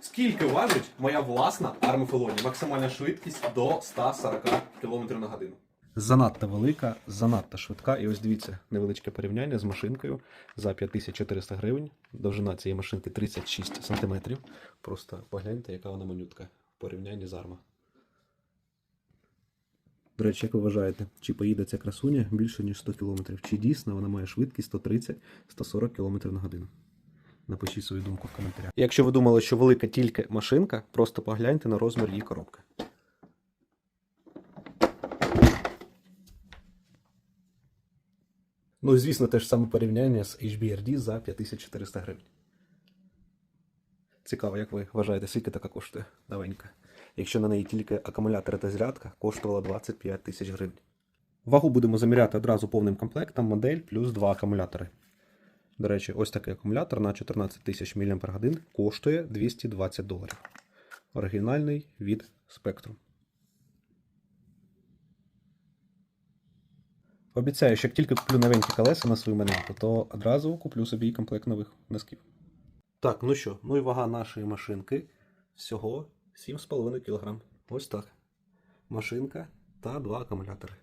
Скільки важить моя власна армофелоні? Максимальна швидкість до 140 км на годину. Занадто велика, занадто швидка. І ось дивіться, невеличке порівняння з машинкою за 5400 гривень. Довжина цієї машинки 36 см. Просто погляньте, яка вона манютка в порівнянні з арма. До речі, як ви вважаєте, чи поїде ця красуня більше, ніж 100 км? Чи дійсно вона має швидкість 130-140 км на годину? Напишіть свою думку в коментарях. Якщо ви думали, що велика тільки машинка, просто погляньте на розмір її коробки. Ну і звісно, те ж саме порівняння з HBRD за 5400 гривень. Цікаво, як ви вважаєте, скільки така коштує новенька? Якщо на неї тільки акумулятори та зарядка, коштувала 25 тисяч гривень. Вагу будемо заміряти одразу повним комплектом модель плюс два акумулятори. До речі, ось такий акумулятор на 14 тисяч мАч коштує 220 доларів. Оригінальний від Spectrum. Обіцяю, що як тільки куплю новенькі колеса на свою маненьку, то одразу куплю собі комплект нових носків. Так, ну що, ну і вага нашої машинки всього 7,5 кг. Ось так. Машинка та два акумулятори.